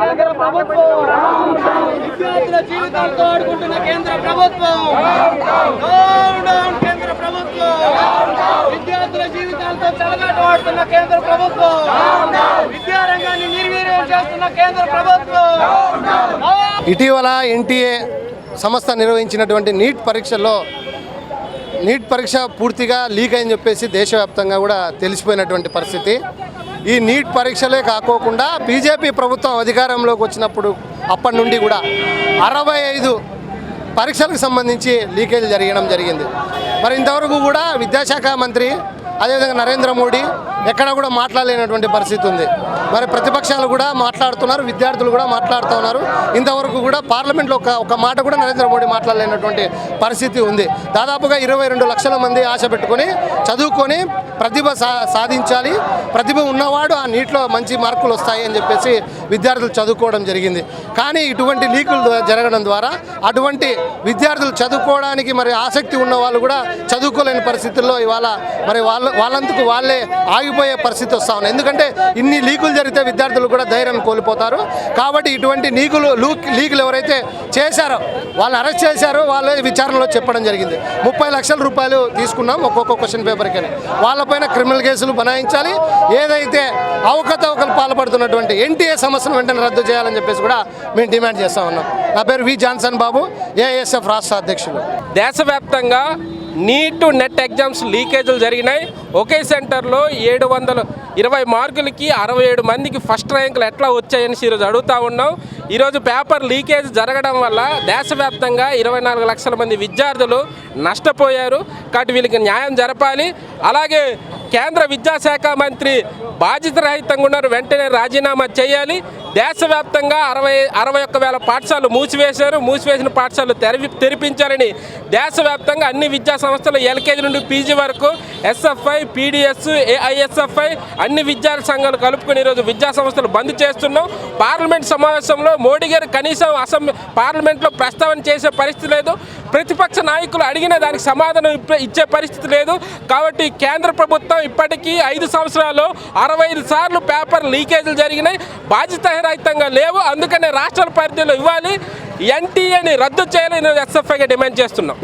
కేంద్ర ప్రభుత్వం. విద్యార్థుల జీవితాలతో ఆడుకుంటున్న కేంద్ర ప్రభుత్వం. కేంద్ర ప్రభుత్వం. విద్యార్థుల జీవితాలతో చలగాట ఆడుతున్న కేంద్ర ప్రభుత్వం. విద్యారంగాన్ని నిర్వీర్యం చేస్తున్న కేంద్ర ప్రభుత్వం. ఇటీవల ఎన్టీఏ సంస్థ నిర్వహించినటువంటి నీట్ పరీక్షల్లో నీట్ పరీక్ష పూర్తిగా లీక్ అని చెప్పేసి దేశవ్యాప్తంగా కూడా తెలిసిపోయినటువంటి పరిస్థితి. ఈ నీట్ పరీక్షలే కాకోకుండా బీజేపీ ప్రభుత్వం అధికారంలోకి వచ్చినప్పుడు అప్పటి నుండి కూడా అరవై ఐదు పరీక్షలకు సంబంధించి లీకేజ్ జరగడం జరిగింది. మరి ఇంతవరకు కూడా విద్యాశాఖ మంత్రి అదేవిధంగా నరేంద్ర మోడీ ఎక్కడ కూడా మాట్లాడలేనటువంటి పరిస్థితి ఉంది. మరి ప్రతిపక్షాలు కూడా మాట్లాడుతున్నారు విద్యార్థులు కూడా మాట్లాడుతున్నారు ఇంతవరకు కూడా పార్లమెంట్లో ఒక ఒక మాట కూడా నరేంద్ర మోడీ మాట్లాడలేనటువంటి పరిస్థితి ఉంది. దాదాపుగా ఇరవై రెండు లక్షల మంది ఆశ పెట్టుకొని చదువుకొని ప్రతిభ సా సాధించాలి. ప్రతిభ ఉన్నవాడు ఆ నీటిలో మంచి మార్కులు వస్తాయి అని చెప్పేసి విద్యార్థులు చదువుకోవడం జరిగింది. కానీ ఇటువంటి లీకులు జరగడం ద్వారా అటువంటి విద్యార్థులు చదువుకోవడానికి మరి ఆసక్తి ఉన్న వాళ్ళు కూడా చదువుకోలేని పరిస్థితుల్లో ఇవాళ మరి వాళ్ళ వాళ్ళందుకు వాళ్ళే ఆగిపోయే పరిస్థితి వస్తా ఉన్నాయి ఎందుకంటే ఇన్ని లీకులు జరిగితే విద్యార్థులు కూడా ధైర్యం కోల్పోతారు. కాబట్టి ఇటువంటి నీకులు లూక్ లీకులు ఎవరైతే చేశారో వాళ్ళు అరెస్ట్ చేశారో వాళ్ళే విచారణలో చెప్పడం జరిగింది. ముప్పై లక్షల రూపాయలు తీసుకున్నాం ఒక్కొక్క క్వశ్చన్ పేపర్కి వాళ్ళపైన క్రిమినల్ కేసులు బనాయించాలి. ఏదైతే అవకతవకలు పాల్పడుతున్నటువంటి ఎన్టీఏ సమస్యను వెంటనే రద్దు చేయాలని చెప్పేసి కూడా మేము డిమాండ్ చేస్తా ఉన్నాం. నా పేరు వి జాన్సన్ బాబు ఏఎస్ఎఫ్ రాష్ట్ర అధ్యక్షులు. దేశవ్యాప్తంగా నీట్ నెట్ ఎగ్జామ్స్ లీకేజీలు జరిగినాయి. ఒకే సెంటర్లో ఏడు వందల ఇరవై మార్కులకి అరవై ఏడు మందికి ఫస్ట్ ర్యాంకులు ఎట్లా వచ్చాయని ఈరోజు అడుగుతా ఉన్నాం. ఈరోజు పేపర్ లీకేజ్ జరగడం వల్ల దేశవ్యాప్తంగా ఇరవై నాలుగు లక్షల మంది విద్యార్థులు నష్టపోయారు. కాబట్టి వీళ్ళకి న్యాయం జరపాలి. అలాగే కేంద్ర విద్యాశాఖ మంత్రి బాధ్యత రహితంగా ఉన్నారు. వెంటనే రాజీనామా చేయాలి. దేశవ్యాప్తంగా అరవై అరవై ఒక్క వేల పాఠశాలలు మూసివేశారు. మూసివేసిన పాఠశాలలు తెరిపి తెరిపించాలని దేశవ్యాప్తంగా అన్ని విద్యా సంస్థలు ఎల్కేజీ నుండి పీజీ వరకు ఎస్ఎఫ్ఐ పీడిఎస్ ఏఐఎస్ఎఫ్ఐ అన్ని విద్యా సంఘాలు కలుపుకొని ఈరోజు విద్యా సంస్థలు బంద్ చేస్తున్నాం. పార్లమెంట్ సమావేశంలో మోడీ గారు కనీసం అసెంబ్లీ పార్లమెంట్లో ప్రస్తావన చేసే పరిస్థితి లేదు. ప్రతిపక్ష నాయకులు అడిగిన దానికి సమాధానం ఇచ్చే పరిస్థితి లేదు. కాబట్టి కేంద్ర ప్రభుత్వం ఇప్పటికీ ఐదు సంవత్సరాలు అరవై ఐదు సార్లు పేపర్ లీకేజీలు జరిగినాయి. బాధ్యత న్యాయరహితంగా లేవు. అందుకనే రాష్ట్ర పరిధిలో ఇవ్వాలి. ఎన్టీఏని రద్దు చేయాలని ఎస్ఎఫ్ఐగా డిమాండ్ చేస్తున్నాం.